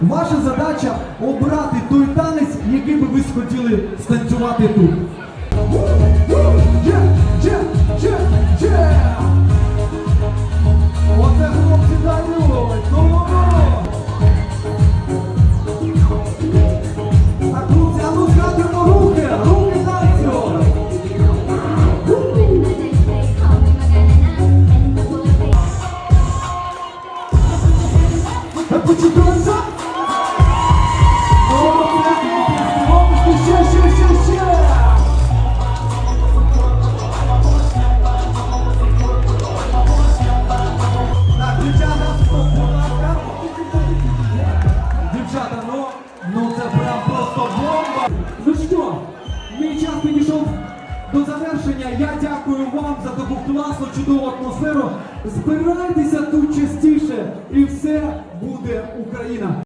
Ваша задача обрати той танець, який би ви схотіли станцювати тут. Оце хлопці дають! Ну! А ну згадуємо руки! Руки ну, це прям просто бомба. Ну що, мій час підійшов до завершення. Я дякую вам за таку класну, чудову атмосферу. Збирайтеся тут частіше, і все буде Україна.